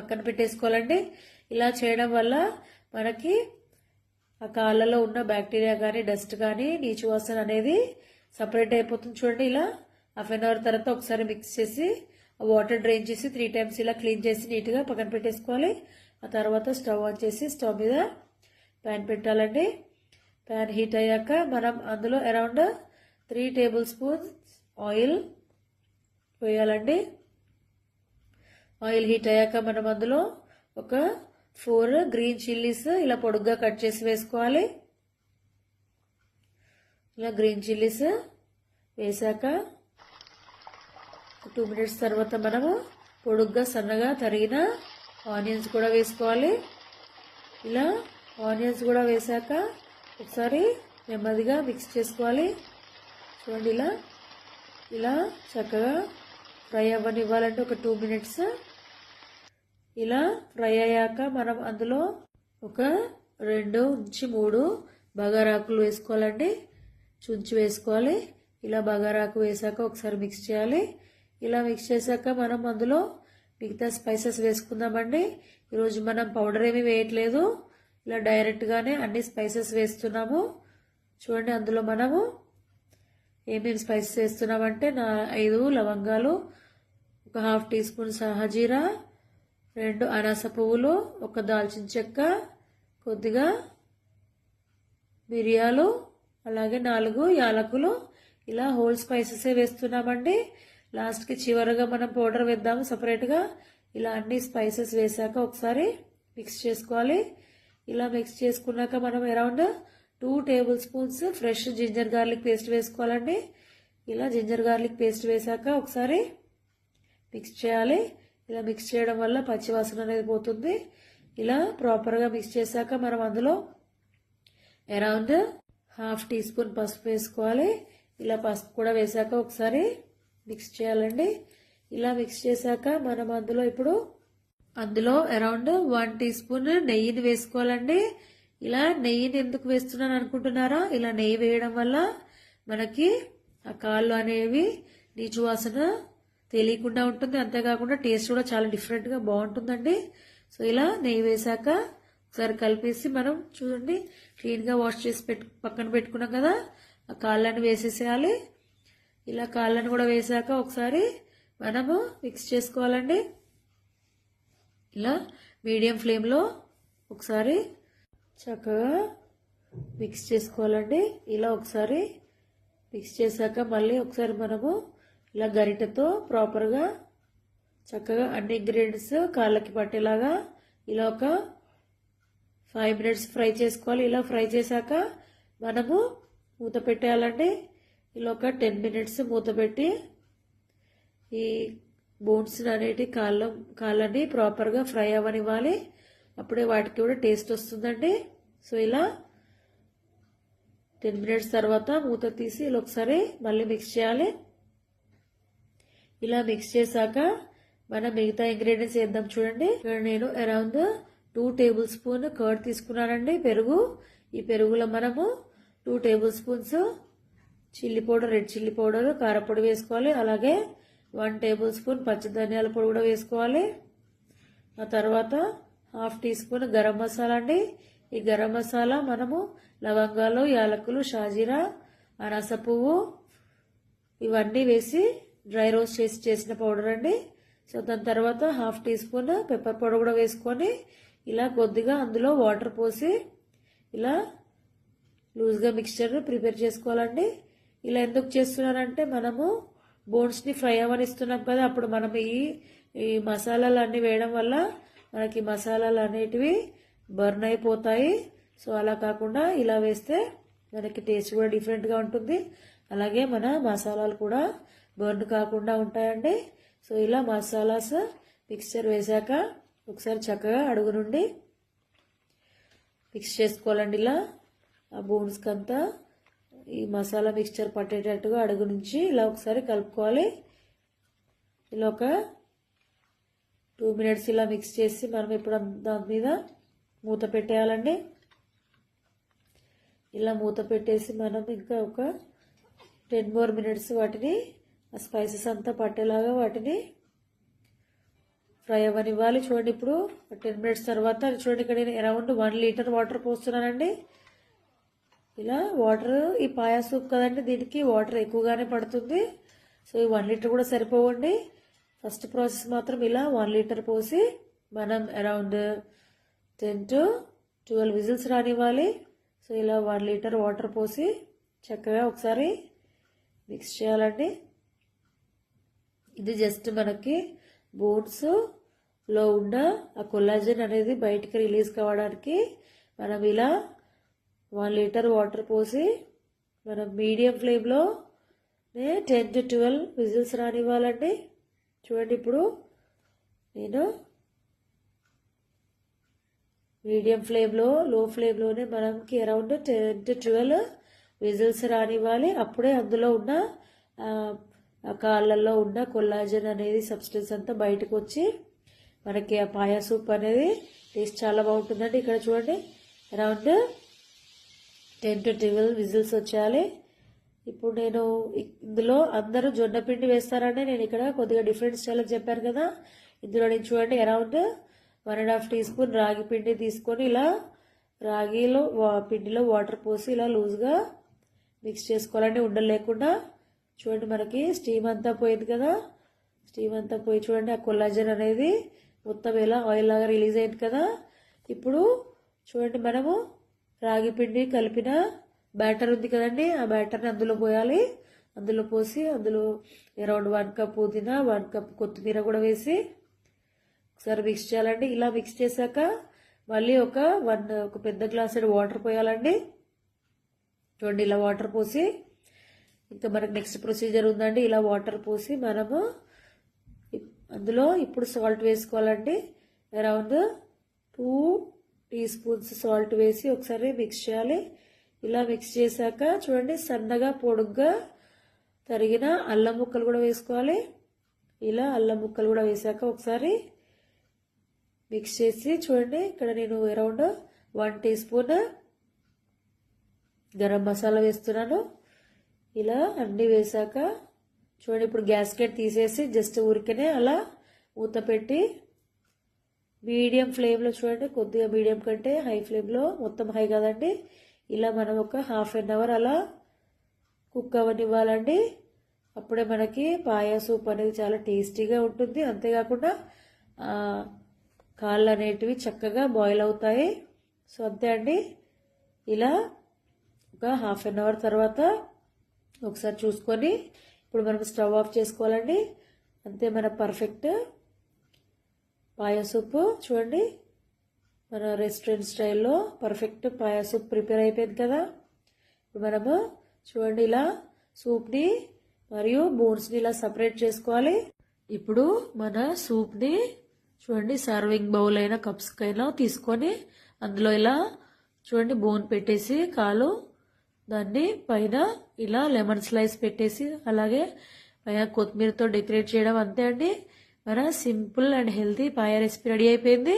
పక్కన పెట్టేసుకోవాలండి. ఇలా చేయడం వల్ల మనకి ఆ కాళ్ళలో ఉన్న బ్యాక్టీరియా కానీ డస్ట్ కానీ నీచు వాసన అనేది సపరేట్ అయిపోతుంది చూడండి ఇలా. హాఫ్ అన్ అవర్ తర్వాత ఒకసారి మిక్స్ చేసి ఆ వాటర్ డ్రైన్ చేసి త్రీ టైమ్స్ ఇలా క్లీన్ చేసి నీట్గా పక్కన పెట్టేసుకోవాలి. ఆ తర్వాత స్టవ్ ఆన్ చేసి స్టవ్ మీద ప్యాన్ పెట్టాలండి. ప్యాన్ హీట్ అయ్యాక మనం అందులో around three table spoons oil వేయాలండి. ఆయిల్ హీట్ అయ్యాక మనం అందులో ఒక ఫోర్ గ్రీన్ చిల్లీస్ ఇలా పొడుగ్గా కట్ చేసి వేసుకోవాలి. ఇలా గ్రీన్ చిల్లీస్ వేసాక టూ మినిట్స్ తర్వాత మనము పొడుగ్గా సన్నగా తరిగిన ఆనియన్స్ కూడా వేసుకోవాలి. ఇలా ఆనియన్స్ కూడా వేసాక ఒకసారి నెమ్మదిగా మిక్స్ చేసుకోవాలి. చూడండి ఇలా ఇలా చక్కగా ఫ్రై అవ్వనివ్వాలంటే ఒక టూ మినిట్స్ ఇలా ఫ్రై అయ్యాక మనం అందులో ఒక రెండు నుంచి మూడు బగారాకులు వేసుకోవాలండి. చుంచి వేసుకోవాలి. ఇలా బగారాకు వేసాక ఒకసారి మిక్స్ చేయాలి. ఇలా మిక్స్ చేశాక మనం అందులో మిగతా స్పైసెస్ వేసుకుందామండి. ఈరోజు మనం పౌడర్ ఏమీ వేయట్లేదు. ఇలా డైరెక్ట్గానే అన్ని స్పైసెస్ వేస్తున్నాము. చూడండి అందులో మనము ఏమేమి స్పైసెస్ వేస్తున్నామంటే నా ఐదు లవంగాలు ఒక హాఫ్ టీ స్పూన్ సహజీరా రెండు అనాస పువ్వులు ఒక దాల్చిన చెక్క కొద్దిగా మిరియాలు అలాగే నాలుగు యాలకులు. ఇలా హోల్ స్పైసెసే వేస్తున్నామండి. లాస్ట్కి చివరగా మనం పౌడర్ వేద్దాము సపరేట్గా ఇలా అన్ని స్పైసెస్ వేసాక ఒకసారి మిక్స్ చేసుకోవాలి. ఇలా మిక్స్ చేసుకున్నాక మనం around two tablespoons fresh ginger garlic paste వేసుకోవాలండి. ఇలా జింజర్ గార్లిక్ పేస్ట్ వేసాక ఒకసారి మిక్స్ చేయాలి. ఇలా మిక్స్ చేయడం వల్ల పచ్చివాసన అనేది పోతుంది. ఇలా ప్రాపర్గా మిక్స్ చేశాక మనం అందులో అరౌండ్ హాఫ్ టీ స్పూన్ పసుపు వేసుకోవాలి. ఇలా పసుపు కూడా వేసాక ఒకసారి మిక్స్ చేయాలండి. ఇలా మిక్స్ చేశాక మనం అందులో ఇప్పుడు అందులో అరౌండ్ వన్ టీ స్పూన్ నెయ్యిని వేసుకోవాలండి. ఇలా నెయ్యిని ఎందుకు వేస్తున్నాను అనుకుంటున్నారా? ఇలా నెయ్యి వేయడం వల్ల మనకి ఆ కాళ్ళు అనేవి నీచు వాసన తెలియకుండా ఉంటుంది. అంతేకాకుండా టేస్ట్ కూడా చాలా డిఫరెంట్గా బాగుంటుందండి. సో ఇలా నెయ్యి వేసాక ఒకసారి కలిపేసి మనం చూడండి క్లీన్గా వాష్ చేసి పెట్టు పక్కన పెట్టుకున్నాం కదా ఆ కాళ్ళని వేసేసేయాలి. ఇలా కాళ్ళని కూడా వేసాక ఒకసారి మనము మిక్స్ చేసుకోవాలండి. ఇలా మీడియం ఫ్లేమ్లో ఒకసారి చక్కగా మిక్స్ చేసుకోవాలండి. ఇలా ఒకసారి మిక్స్ చేశాక మళ్ళీ ఒకసారి మనము ఇలా గరిటతో ప్రాపర్గా చక్కగా అన్ని ఇంగ్రీడియంట్స్ కాళ్ళకి పట్టేలాగా ఇలా ఒక ఫైవ్ మినిట్స్ ఫ్రై చేసుకోవాలి. ఇలా ఫ్రై చేశాక మనము మూత పెట్టేయాలండి. ఇలా ఒక టెన్ మినిట్స్ మూత పెట్టి ఈ బోన్స్ అనేటి కాళ్ళ కాళ్ళని ప్రాపర్గా ఫ్రై అవ్వనివ్వాలి. అప్పుడే వాటికి కూడా టేస్ట్ వస్తుందండి. సో ఇలా టెన్ మినిట్స్ తర్వాత మూత తీసి ఇలా ఒకసారి మళ్ళీ మిక్స్ చేయాలి. ఇలా మిక్స్ చేశాక మనం మిగతా ఇంగ్రీడియంట్స్ వేద్దాం చూడండి. ఇక్కడ నేను around two table spoon curd తీసుకున్నానండి పెరుగు. ఈ పెరుగులో మనము two tablespoons chilli powder red chilli powder కారపొడి వేసుకోవాలి. అలాగే వన్ టేబుల్ స్పూన్ పచ్చిధనియాల పొడి కూడా వేసుకోవాలి. ఆ తర్వాత half tea spoon garam masala అండి. ఈ గరం మసాలా మనము లవంగాలు యాలకులు షాజీరా అనాస పువ్వు ఇవన్నీ వేసి డ్రై రోస్ట్ చేసి చేసిన పౌడర్ అండి. సో దాని తర్వాత half tea spoon pepper powder కూడా వేసుకొని ఇలా కొద్దిగా అందులో వాటర్ పోసి ఇలా లూజ్గా మిక్స్చర్ ప్రిపేర్ చేసుకోవాలండి. ఇలా ఎందుకు చేస్తున్నానంటే మనము బోన్స్ని ఫ్రై అవ్వనిస్తున్నాం కదా అప్పుడు మనం ఈ ఈ మసాలాలు అన్నీ వేయడం వల్ల మనకి మసాలాలు అనేటివి బర్న్ అయిపోతాయి. సో అలా కాకుండా ఇలా వేస్తే మనకి టేస్ట్ కూడా డిఫరెంట్గా ఉంటుంది. అలాగే మన మసాలాలు కూడా బర్న్ కాకుండా ఉంటాయండి. సో ఇలా మసాలాస్ మిక్స్చర్ వేశాక ఒకసారి చక్కగా అడుగు నుండి మిక్స్ చేసుకోవాలండి ఇలా. ఆ బోన్స్కి అంతా ఈ మసాలా మిక్స్చర్ పట్టేటట్టుగా అడుగు నుంచి ఇలా ఒకసారి కలుపుకోవాలి. ఇలా ఒక టూ మినిట్స్ ఇలా మిక్స్ చేసి మనం ఇప్పుడు దాని మీద మూత పెట్టేయాలండి. ఇలా మూత పెట్టేసి మనం ఇంకా ఒక టెన్ మోర్ మినిట్స్ వాటిని ఆ స్పైసెస్ అంతా పట్టేలాగా వాటిని ఫ్రై అవ్వనివ్వాలి. చూడండి ఇప్పుడు టెన్ మినిట్స్ తర్వాత చూడండి ఇక్కడ నేను అరౌండ్ వన్ లీటర్ వాటర్ పోస్తున్నానండి. ఇలా వాటర్ ఈ పాయా సూప్ కదండి దీనికి వాటర్ ఎక్కువగానే పడుతుంది. సో ఈ వన్ లీటర్ కూడా సరిపోవండి. ఫస్ట్ ప్రాసెస్ మాత్రం ఇలా వన్ లీటర్ పోసి మనం around ten to twelve whistles రానివ్వాలి. So ఇలా వన్ లీటర్ వాటర్ పోసి చక్కగా ఒకసారి మిక్స్ చేయాలండి. ఇది జస్ట్ మనకి బోన్స్లో ఉన్న ఆ కొల్లాజన్ అనేది బయటికి రిలీజ్ కావడానికి మనం ఇలా వన్ లీటర్ వాటర్ పోసి మనం మీడియం ఫ్లేమ్లో టెన్ టు ట్వెల్వ్ విజిల్స్ రానివ్వాలండి. చూడండి ఇప్పుడు నేను మీడియం ఫ్లేమ్లో లో ఫ్లేమ్లోనే మనకి around ten to twelve whistles రానివ్వాలి. అప్పుడే అందులో ఉన్న కాళ్ళల్లో ఉన్న కొల్లాజన్ అనేది సబ్స్టెన్స్ అంతా బయటకు వచ్చి మనకి ఆ పాయా సూప్ అనేది టేస్ట్ చాలా బాగుంటుందండి. ఇక్కడ చూడండి around ten to twelve whistles వచ్చేయాలి ఇప్పుడు నేను ఇందులో అందరూ జొన్న పిండి వేస్తారని నేను ఇక్కడ కొద్దిగా డిఫరెంట్ స్టైల్ చెప్పాను కదా. ఇందులో నేను చూడండి around one and half teaspoon రాగి పిండి తీసుకొని ఇలా రాగిలో పిండిలో వాటర్ పోసి ఇలా లూజ్గా మిక్స్ చేసుకోవాలండి. ఉండలేకుండా చూడండి మనకి స్టీమ్ అంతా పోయింది కదా. స్టీమ్ అంతా పోయి చూడండి ఆ కొల్లాజన్ అనేది మొత్తం ఎలా ఆయిల్ లాగా రిలీజ్ అయింది కదా. ఇప్పుడు చూడండి మనము రాగి పిండి కలిపిన బ్యాటర్ ఉంది కదండి. ఆ బ్యాటర్ని అందులో పోయాలి. అందులో పోసి అందులో అరౌండ్ వన్ కప్ పుదీనా వన్ కప్ కొత్తిమీర కూడా వేసి ఒకసారి మిక్స్ చేయాలండి. ఇలా మిక్స్ చేశాక మళ్ళీ ఒక వన్ ఒక పెద్ద గ్లాస్ వాటర్ పోయాలండి. చూడండి ఇలా వాటర్ పోసి ఇంకా మనకు నెక్స్ట్ ప్రొసీజర్ ఉందండి. ఇలా వాటర్ పోసి మనము అందులో ఇప్పుడు సాల్ట్ వేసుకోవాలండి. Around two tea spoons salt వేసి ఒకసారి మిక్స్ చేయాలి. ఇలా మిక్స్ చేశాక చూడండి సన్నగా పొడుగ్గా తరిగిన అల్లం ముక్కలు కూడా వేసుకోవాలి. ఇలా అల్లం ముక్కలు కూడా వేసాక ఒకసారి మిక్స్ చేసి చూడండి ఇక్కడ నేను around one teaspoon garam masala వేస్తున్నాను. ఇలా అన్నీ వేసాక చూడండి ఇప్పుడు గ్యాస్కెట్ తీసేసి జస్ట్ ఊరికనే అలా ఊత పెట్టి మీడియం ఫ్లేమ్లో చూడండి కొద్దిగా మీడియం కంటే హై ఫ్లేమ్లో మొత్తం హై కదండి. ఇలా మనం ఒక హాఫ్ అన్ అవర్ అలా కుక్ అవ్వనివ్వాలండి అప్పుడే మనకి పాయా సూప్ అనేది చాలా టేస్టీగా ఉంటుంది. అంతేకాకుండా కాళ్ళు అనేటివి చక్కగా బాయిల్ అవుతాయి. సో అంతే అండి. ఇలా ఒక హాఫ్ అన్ అవర్ తర్వాత ఒకసారి చూసుకొని ఇప్పుడు మనం స్టవ్ ఆఫ్ చేసుకోవాలండి. అంతే మన పర్ఫెక్ట్ పాయసూపు చూడండి. మన రెస్టారెంట్ స్టైల్లో పర్ఫెక్ట్ పాయసూప్ ప్రిపేర్ అయిపోయింది కదా. ఇప్పుడు మనము చూడండి ఇలా సూప్ని మరియు బోన్స్ని ఇలా సపరేట్ చేసుకోవాలి. ఇప్పుడు మన సూప్ని చూడండి సర్వింగ్ బౌల్ అయినా కప్స్కైనా తీసుకొని అందులో ఇలా చూడండి బోన్ పెట్టేసి కాలు దాన్ని పైన ఇలా లెమన్ స్లైస్ పెట్టేసి అలాగే పైన కొత్తిమీరతో డెకరేట్ చేయడం అంతే అండి. మన simple and healthy paya recipe ready అయిపోయింది.